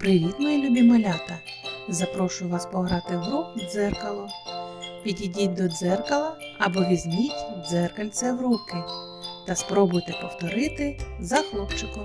Привіт, мої любі малята! Запрошую вас пограти в гру дзеркало. Підійдіть до дзеркала або візьміть дзеркальце в руки та спробуйте повторити за хлопчиком.